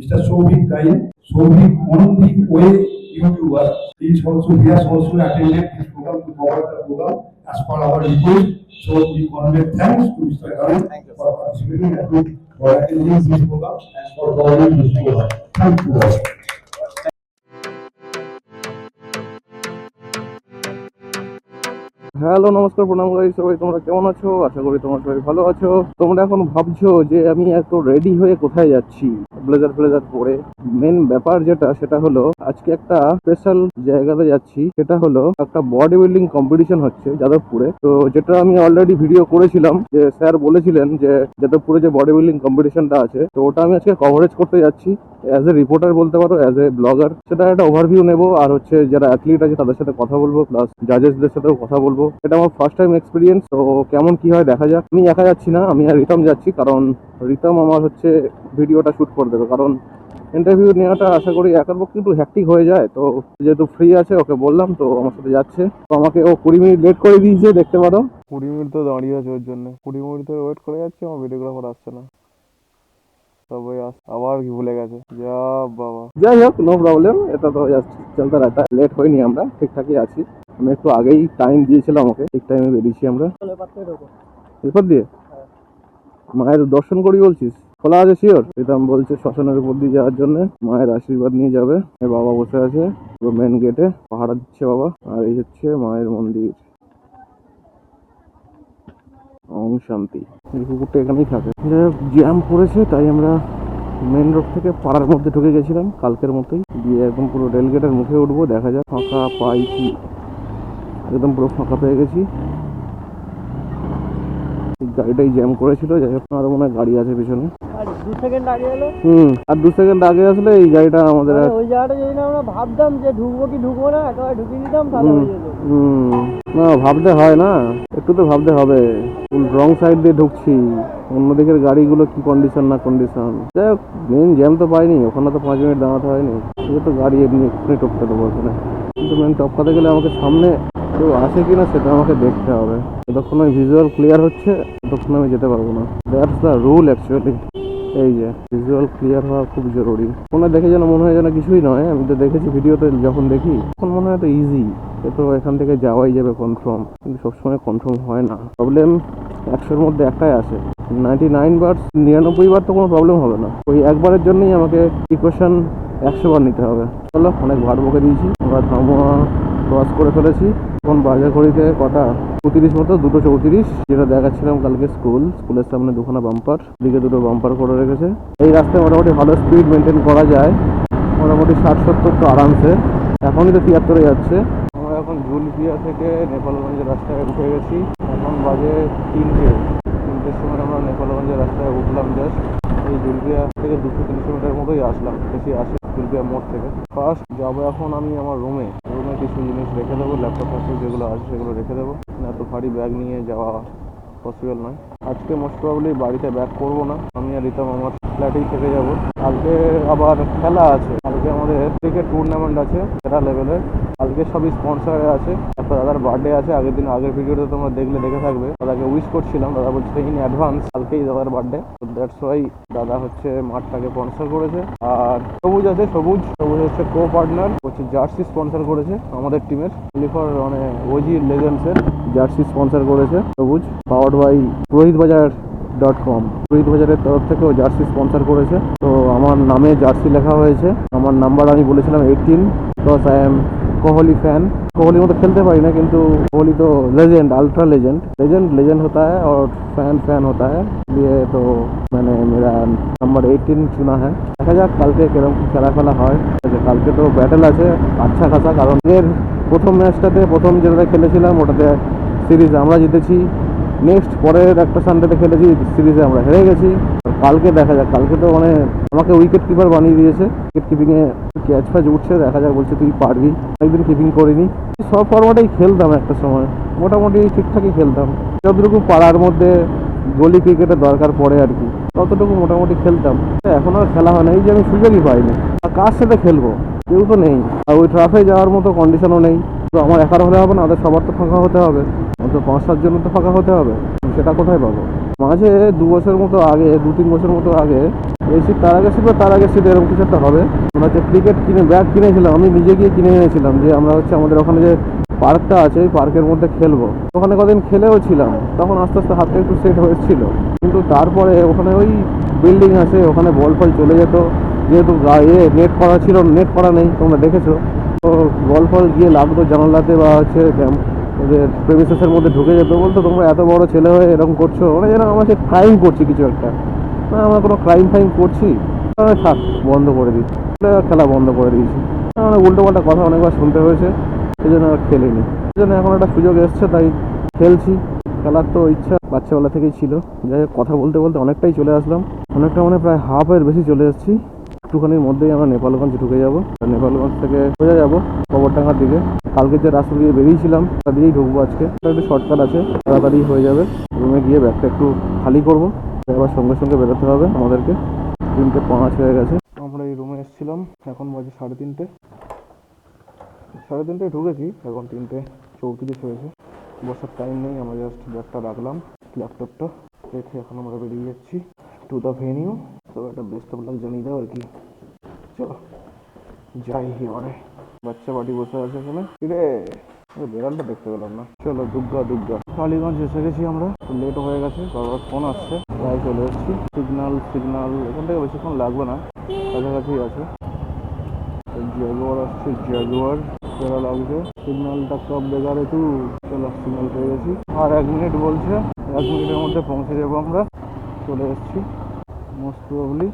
Mr. Souvik Gaye, Souvik on the way YouTuber. He is also, he has also attended this program to cover the program as per our request. So we convey thanks to Mr. Gaye for participating and to- for attending this program and for covering this program. Thank you all. Hello নমস্কার প্রণাম গাই সবাই তোমরা কেমন আছো আশা করি তোমরা সবাই ভালো আছো তোমরা এখন ভাবছ যে আমি এত রেডি হয়ে কোথায় যাচ্ছি ব্লেজার ফ্লেজার পরে। মেন ব্যাপার যেটা, সেটা হলো, আজকে একটা স্পেশাল জায়গাতে যাচ্ছি, সেটা হলো একটা বডি বিল্ডিং কম্পিটিশন হচ্ছে যাদবপুরে। তো যেটা আমি অলরেডি ভিডিও করেছিলাম, যে স্যার বলেছিলেন যে যাদবপুরে যে বডি বিল্ডিং কম্পিটিশনটা আছে, তো ওটা আমি আজকে কভারেজ করতে যাচ্ছি। অ্যাজ এ রিপোর্টার বলতে পারো অ্যাজ এ ব্লগার সেটা একটা ওভারভিউ নেব। আর হচ্ছে যারা অ্যাথলিট আছে, তাদের সাথে কথা বলব প্লাস জাজেসদের সাথেও কথা বলব। এটা আমার ফার্স্ট টাইম এক্সপিরিয়েন্স তো কেমন কি হয় দেখা যাক। আমি একা যাচ্ছি না, আমি আর রিতম যাচ্ছি, কারণ রিতম আমার হচ্ছে ভিডিওটা শুট করে দেবে কারণ ইন্টারভিউ নেওয়াটা আশা করি একার পক্ষে একটু হ্যাকটিক হয়ে যায়। তো যেহেতু ফ্রি আছে ওকে বললাম তো আমার সাথে যাচ্ছে। তো আমাকে ও কুড়ি মিনিট লেট করে দিয়েছে দেখতে পারো। কুড়ি মিনিট তো দাঁড়িয়ে আছে ওর জন্য। কুড়ি মিনিট ধরে ওয়েট করে যাচ্ছে আমার ভিডিওগ্রাফার আসছে না। সবাই আবার কি ভুলে গেছে। যা বাবা। যাই হোক নো প্রবলেম এটা তো জাস্ট চলতে রাখা লেট হয়নি আমরা ঠিকঠাকই আছি। আমি একটু আগেই টাইম দিয়েছিলাম ওকে ঠিক টাইমে বেরিয়েছি আমরা। এরপর দিয়ে? মায়ের দর্শন করি বলছিস? খোলা আছে শিওর প্রীতম বলছে শ্মশানের উপর দিয়ে যাওয়ার জন্য। মায়ের আশীর্বাদ নিয়ে যাবে। বাবা বসে আছে পুরো মেন গেটে পাহারা দিচ্ছে বাবা। আর এই হচ্ছে মায়ের মন্দির। ওম শান্তি। এই কুকুরটা এখানেই থাকে। জ্যাম পড়েছে তাই আমরা মেন রোড থেকে পাড়ার মধ্যে ঢুকে গেছিলাম, কালকের মতোই। দিয়ে একদম পুরো রেল গেটের মুখে উঠবো, দেখা যাক ফাঁকা পাই কি। একদম পুরো ফাঁকা পেয়ে গেছি। গাড়িটাই জ্যাম করেছিল, যাই হোক, আরও মনে হয় গাড়ি আছে পিছনে। দু সেকেন্ড আগে এলো। হুম আর দু সেকেন্ড আগে আসলে এই গাড়িটা আমাদের ওই জায়গাটা যদি না আমরা ভাবতাম যে ঢুকবো কি ঢুকবো না একেবারে ঢুকিয়ে দিতাম তাহলে হয়ে যেত। হুম। না ভাবতে হয় না। একটু তো ভাবতে হবে। রং সাইড দিয়ে ঢুকছি। অন্যদিকের গাড়িগুলো কি কন্ডিশন না কন্ডিশন যাই হোক মেন জ্যাম তো পাইনি ওখানে তো পাঁচ মিনিট দাঁড়াতে হয়নি। এটা তো গাড়ি এমনি এক্ষুনি টপকে দেবো ওখানে। কিন্তু মেন টপকাতে গেলে আমাকে সামনে কেউ আসে কিনা সেটা আমাকে দেখতে হবে। যতক্ষণ ওই ভিজুয়াল ক্লিয়ার হচ্ছে ততক্ষণ আমি যেতে পারব না। দ্যাটস দ্য রুল অ্যাকচুয়ালি এই যে ভিজুয়াল ক্লিয়ার হওয়া খুব জরুরি। ফোনে দেখে যেন মনে হয় যেন কিছুই নয়, আমি তো দেখেছি ভিডিওতে যখন দেখি, তখন মনে হয় তো ইজি এ তো এখান থেকে যাওয়াই যাবে কনফার্ম কিন্তু সবসময় কনফার্ম হয় না। প্রবলেম একশোর মধ্যে একটাই আসে। নাইনটি নাইন বার নিরানব্বই বার তো কোনো প্রবলেম হবে না। ওই একবারের জন্যই আমাকে প্রিকশন একশো বার নিতে হবে। চলো, অনেক ভার বকে দিয়েছি। আমরা ধামোয়া ক্রস করে ফেলেছি। এখন বাজার ঘড়িতে কটা? পঁয়ত্রিশ মতো, দুটো চৌত্রিশ, যেটা দেখাচ্ছিলাম কালকে স্কুল। স্কুলের সামনে দুখানা বাম্পার দিকে দুটো বাম্পার করে রেখেছে। এই রাস্তায় মোটামুটি ভালো স্পিড মেনটেন করা যায়। মোটামুটি ষাট সত্তর তো আরামসে। এখনই তো তিয়াত্তরে যাচ্ছে। আমরা এখন জুলপিয়া থেকে নেপালগঞ্জের রাস্তায় উঠে গেছি। এখন বাজে তিনটে। তিনটের সময় আমরা নেপালগঞ্জের রাস্তায় উঠলাম জাস্ট এই জুলপিয়া থেকে দুশো তিনশো মিটার মতোই আসলাম। বেশি আসে জুলপিয়া মোড় থেকে। ফার্স্ট যাব এখন আমি আমার রুমে কিছু জিনিস রেখে দেবো ল্যাপটপ ফ্যাপটপ যেগুলো আছে সেগুলো রেখে দেবো। এত ভারী ব্যাগ নিয়ে যাওয়া পসিবল নয়। আজকে মোস্ট প্রবলি বাড়িতে ব্যাক করব না। আমি আর রিতম আমার ফ্ল্যাটেই থেকে যাব। কালকে আবার খেলা আছে। কালকে আমাদের ক্রিকেট টুর্নামেন্ট আছে, সেরা লেভেলের কালকে সবই স্পন্সারে আছে। একটা দাদার বার্থডে আছে, আগের দিন, আগের ভিডিওতে তোমরা দেখলে দেখে থাকবে। দাদাকে উইশ করছিলাম, দাদা বলছে ইন অ্যাডভান্স কালকেই দাদার বার্থডে তো দ্যাটস ওয়াই দাদা হচ্ছে মাঠটাকে স্পন্সর করেছে। আর সবুজ আছে, সবুজ। সবুজ হচ্ছে কো পার্টনার হচ্ছে জার্সি স্পন্সর করেছে আমাদের টিমের লিফার মানে ওজি লেজেন্ডসের জার্সি স্পন্সর করেছে সবুজ। পাওয়ার্ড বাই রোহিত বাজার ডট কম রোহিত বাজারের তরফ থেকেও জার্সি স্পন্সর করেছে। তো আমার নামে জার্সি লেখা হয়েছে। আমার নাম্বার আমি বলেছিলাম eighteen because I am Kohli fan Kohli মতো খেলতে পারি না, কিন্তু কোহলি তো legend ultra legend legend legend होता है আর ফ্যান ফ্যান হতা है इसलिए तो मैंने मेरा নাম্বার 18 चुना है দেখা যাক কালকে কেরম খেলা ফেলা হয় কালকে তো ব্যাটেল আছে আচ্ছা খাসা কারণ। এর প্রথম ম্যাচটাতে প্রথম যেটাতে খেলেছিলাম, ওটাতে সিরিজ আমরা জিতেছি। নেক্সট পরের একটা সানডেতে খেলেছি সিরিজে আমরা হেরে গেছি। কালকে দেখা যাক, কালকে তো মানে আমাকে উইকেট কিপার বানিয়ে দিয়েছে। উইকেট কিপিংয়ে ক্যাচ ফ্যাচ উঠছে, দেখা যাক, বলছে তুই পারবি। একদিন কিপিং করিনি। সব ফরম্যাটেই খেলতাম একটা সময়। মোটামুটি ঠিকঠাকই খেলতাম। যতটুকু পাড়ার মধ্যে গলি ক্রিকেটের দরকার পড়ে আর কি, ততটুকু মোটামুটি খেলতাম। এখন আর খেলা হয় না, এই যে আমি সুযোগই পাইনি। আর কার সাথে খেলব? কেউ তো নেই। আর ওই ট্রাফে যাওয়ার মতো কন্ডিশনও নেই। তো আমার একার হলে হবে না, ওদের সবার তো ফাঁকা হতে হবে। অন্তত পাঁচ সাত জনের তো ফাঁকা হতে হবে। সেটা কোথায় পাবো? মাঝে দু বছর মতো আগে, দু তিন বছর মতো আগে শীত তার আগে বা তার আগে শীত এরকম কিছু একটা হবে। আমরা হচ্ছে ক্রিকেট কিনে ব্যাট কিনেছিলাম, আমি নিজে গিয়ে কিনে এনেছিলাম যে আমরা হচ্ছে আমাদের ওখানে যে পার্কটা আছে, ওই পার্কের মধ্যে খেলব। ওখানে কদিন খেলেও ছিলাম, তখন আস্তে আস্তে হাতটা একটু সেট হয়েছিল। কিন্তু তারপরে ওখানে ওই বিল্ডিং আছে, ওখানে বল ফল চলে যেত। যেহেতু গায়ে নেট করা ছিল নেট করা নেই, তোমরা দেখেছ। তো বল ফল গিয়ে লাগতো জানালাতে বা হচ্ছে ওদের প্রেমিসেসের মধ্যে ঢুকে যেত বলতো, তোমরা এত বড় ছেলে হয়ে এরকম করছ? মানে যেন আমার সে ক্রাইম করছি কিছু একটা। না, আমরা কোনো ক্রাইম ফাইম করছি। থাক, বন্ধ করে দিচ্ছি। খেলা বন্ধ করে দিয়েছি। মানে উল্টো পাল্টা কথা অনেকবার শুনতে হয়েছে সেই জন্য আর খেলিনি। সেই জন্য এখন একটা সুযোগ এসছে, তাই খেলছি। খেলার তো ইচ্ছা বাচ্চাবেলা থেকেই ছিল। যাই কথা বলতে বলতে অনেকটাই চলে আসলাম। অনেকটা মানে প্রায় হাফের বেশি চলে এসেছি। একটুখানির মধ্যেই আমরা নেপালগঞ্জ ঢুকে যাব। নেপালগঞ্জ থেকে সোজা যাব কবরডাঙ্গার দিকে। কালকে যে রাস্তা দিয়ে বেরিয়েছিলাম, তা দিয়েই ঢুকবো আজকে। একটু শর্টকাট আছে, তাড়াতাড়ি হয়ে যাবে। রুমে গিয়ে ব্যাগটা একটু খালি করব। এবার সঙ্গে সঙ্গে বেরোতে হবে আমাদেরকে। তিনটে পাঁচ হয়ে গেছে। আমরা এই রুমে এসেছিলাম, এখন বাজে সাড়ে তিনটে। সাড়ে তিনটায় ঢুকেছি, এখন তিনটে চৌত্রিশ হয়েছে। বসার টাইম নেই, আমরা জাস্ট ব্যাগটা রাখলাম ল্যাপটপটা রেখে এখন আমরা বেরিয়ে যাচ্ছি টু দ্য ভেনিউ তো একটা বেস্ট অফ জানিয়ে দাও আর কি চলো যাই এবারে বাচ্চা বাড়ি বসে আছে এখানে রে বেড়ালটা দেখতে পেলাম না চলো দুর্গা দুর্গা কালীগঞ্জ এসে গেছি আমরা লেট হয়ে গেছে বাবার ফোন আসছে প্রায় চলে এসেছি সিগনাল সিগনাল এখান থেকে বেশিক্ষণ লাগবে না কাছাকাছি আছে জাগুয়ার আসছে জাগুয়ার চলা লাগছে সিগন্যালটা কব বেগারে তু চলো সিগন্যাল পেয়ে গেছি আর এক মিনিট বলছে এক মিনিটের মধ্যে পৌঁছে যাব আমরা চলে এসেছি মোস্ট প্রবলি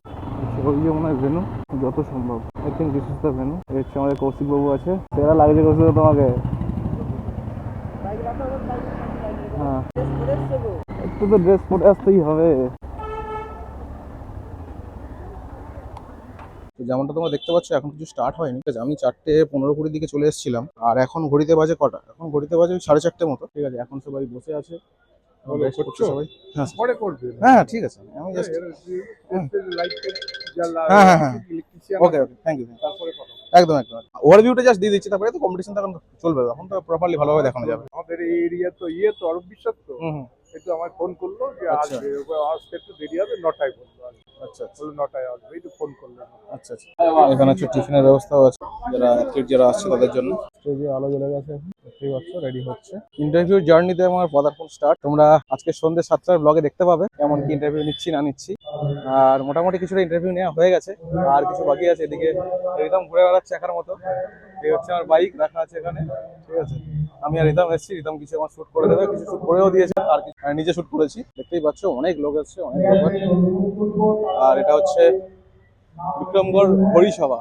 ওই যে মনে হয় ভেনু যত সম্ভব। I think this is the venue এর হচ্ছে আমাদের কৌশিক বাবু আছে। সেরা লাগছে কৌশিক তোমাকে। হ্যাঁ। একটু তো ড্রেস পরে আসতেই হবে। যেমনটা তোমরা দেখতে পাচ্ছ, এখন কিছু স্টার্ট হয়নি। ঠিক আছে, আমি চারটে পনেরো কুড়ির দিকে চলে এসেছিলাম। আর এখন ঘড়িতে বাজে কটা? এখন ঘড়িতে বাজে সাড়ে চারটে মতো। ঠিক আছে, এখন সবাই বসে আছে। সবাই? হ্যাঁ পরে করবে। হ্যাঁ ঠিক আছে। আমি জাস্ট হ্যাঁ, হ্যাঁ, হ্যাঁ। ওকে ওকে থ্যাংক ইউ একদম একদম ওভারভিউটা জাস্ট দিয়ে দিচ্ছি তারপরে তো কম্পিটিশন তখন চলবে। এখন তো প্রপারলি ভালোভাবে দেখানো যাবে। আমাদের এই এরিয়া তো ইয়ে তো বিশ্বাস তো। একটু আমায় ফোন করল যে আচ্ছা। আসবে। আসতে একটু দেরি হবে নটায় বলল আচ্ছা আচ্ছা। বলল নটায় আসবে একটু ফোন করল। আচ্ছা আচ্ছা। এখানে হচ্ছে টিফিনের ব্যবস্থাও আছে। যারা অ্যাথলিট যারা আসছে তাদের জন্য। স্টেজে আলো জ্বলে গেছে দেখতেই পাচ্ছ রেডি হচ্ছে। ইন্টারভিউ জার্নিতে আমার পদার্পণ স্টার্ট তোমরা আজকে সন্ধ্যে সাতটার ব্লগে দেখতে পাবে কেমন কি ইন্টারভিউ নিচ্ছি, না নিচ্ছি। আর মোটামুটি কিছুটা ইন্টারভিউ নেওয়া হয়ে গেছে। আর কিছু বাকি আছে এদিকে রিতম ঘুরে বেড়াচ্ছে একার মতো। এই হচ্ছে আমার বাইক রাখা আছে এখানে। ঠিক আছে? আমি আর রিতম এসেছি রিতম কিছু আমার শ্যুট করে দেবে, কিছু শুট করেও দিয়েছে, আর নিজে শ্যুট করেছি। দেখতেই পাচ্ছ, অনেক লোক এসছে, অনেক লোক আর এটা হচ্ছে বিক্রমগড় হরিসভা।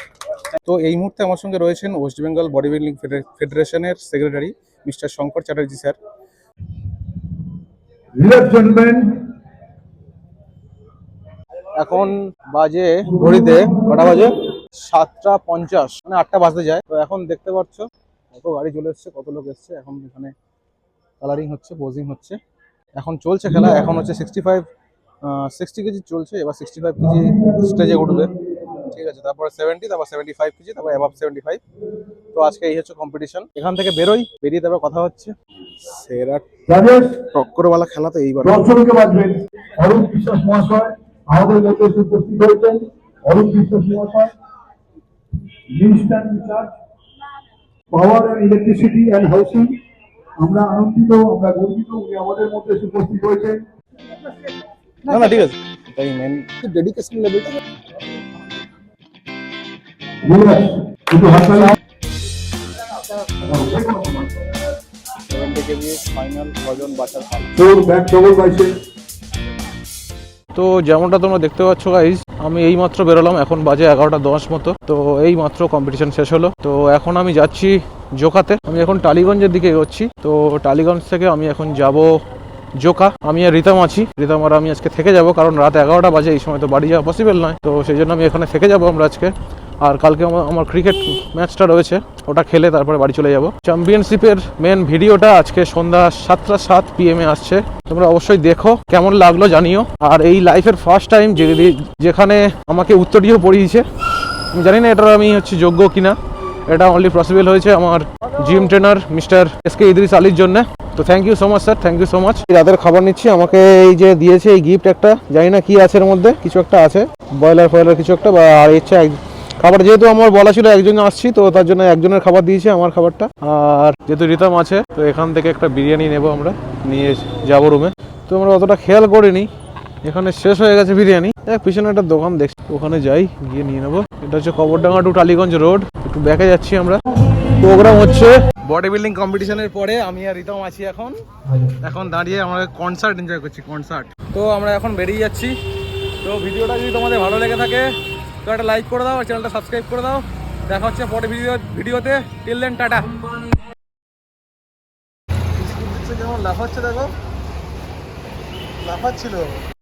তো এই মুহূর্তে আমার সঙ্গে রয়েছেন ওয়েস্ট বেঙ্গল বডি বিল্ডিং ফেডারেশনের secretary mister Shankar Chatterjee sir. এখন বাজে ঘড়িতে কটা বাজে? সাতটা পঞ্চাশ মানে আটটা বাজতে যায়। তো এখন দেখতে পাচ্ছ কত গাড়ি চলে এসছে কত লোক এসছে। এখন এখানে কালারিং হচ্ছে পোজিং হচ্ছে। এখন চলছে খেলা এখন হচ্ছে সিক্সটি ফাইভ সিক্সটি কেজি চলছে এবার সিক্সটি ফাইভ কেজি স্টেজে উঠবে। ঠিক আছে তারপর সেভেন্টি তারপর সেভেন্টি ফাইভ কেজি তারপর অ্যাবাভ সেভেন্টি ফাইভ তো আজকে এই হচ্ছে কম্পিটিশন এখান থেকে বেরোই বেরিয়ে তারপর কথা হচ্ছে। সেরা টক্করওয়ালা খেলা তো এইবার। দর্শককে বাঁচবেন অরূপ বিশ্বাস মহাশয় আমাদের মধ্যে এসে উপস্থিত হয়েছেন। অরূপ বিশ্বাস মহাশয় minister in charge power and electricity and housing আমরা আনন্দিত আমরা গর্বিত উনি আমাদের মধ্যে এসে উপস্থিত হয়েছেন। না না ঠিক আছে। এটাই মেন ডেডিকেশন লেভেলটা তো যেমনটা তোমরা দেখতে পাচ্ছ গাইজ আমি এই মাত্র বেরোলাম। এখন বাজে এগারোটা দশ মতো। তো এই মাত্র কম্পিটিশন শেষ হলো। তো এখন আমি যাচ্ছি জোকাতে। আমি এখন টালিগঞ্জের দিকে এগোচ্ছি। তো টালিগঞ্জ থেকে আমি এখন যাব জোকা। আমি আর রিতম আছি। রিতম আর আমি আজকে থেকে যাব, কারণ রাত এগারোটা বাজে, এই সময় তো বাড়ি যাওয়া পসিবল নয়। তো সেই জন্য আমি এখানে থেকে যাব আমরা আজকে। আর কালকে আমার- ক্রিকেট ম্যাচটা রয়েছে, ওটা খেলে তারপরে বাড়ি চলে যাব। চ্যাম্পিয়নশিপের মেন ভিডিওটা আজকে সন্ধ্যা সাতটা সাত পিএমে আসছে। তোমরা অবশ্যই দেখো, কেমন লাগল জানিও। আর এই লাইফের ফার্স্ট টাইম যেখানে আমাকে উত্তরীয় পড়িয়েছে, আমি জানি না এটা আমি হচ্ছে যোগ্য কিনা। এটা অনলি পসিবল হয়েছে আমার gym trainer mister S K Idris আলীর জন্য। তো thank you so much sir thank you so much রাতের খাবার নিচ্ছি, আমাকে এই যে দিয়েছে এই গিফট একটা, জানি না কি আছে এর মধ্যে, কিছু একটা আছে। ব্রয়লার ফয়লার কিছু একটা বা আর ইচ্ছা খাবার যেহেতু আমার বলা ছিল একজন আসছি, তো তার জন্য একজনের খাবার দিয়েছে আমার খাবারটা। আর যেহেতু রিতম আছে, তো এখান থেকে একটা বিরিয়ানি নেব আমরা, নিয়ে যাব রুমে তো আমরা অতটা খেয়াল করিনি, এখানে শেষ হয়ে গেছে বিরিয়ানি। এক পিছনে একটা দোকান দেখছি, ওখানে যাই, গিয়ে নিয়ে নেব। এটা হচ্ছে কবরডাঙ্গা টু টালিগঞ্জ রোড, একটু ব্যাকে যাচ্ছি আমরা। প্রোগ্রাম হচ্ছে বডি বিল্ডিং কম্পিটিশনের পরে আমি আর রিতম আছি এখন। এখন দাঁড়িয়ে আমরা কনসার্ট এনজয় করছি কনসার্ট তো আমরা এখন বেরিয়ে যাচ্ছি। তো ভিডিওটা যদি তোমাদের ভালো লেগে থাকে তো একটা লাইক করে দাও আর চ্যানেলটা সাবস্ক্রাইব করে দাও। দেখা হচ্ছে পরে ভিডিও ভিডিওতে টিল দেন টাটা। কেমন? লাফাচ্ছে দেখো। লাফাচ্ছিল।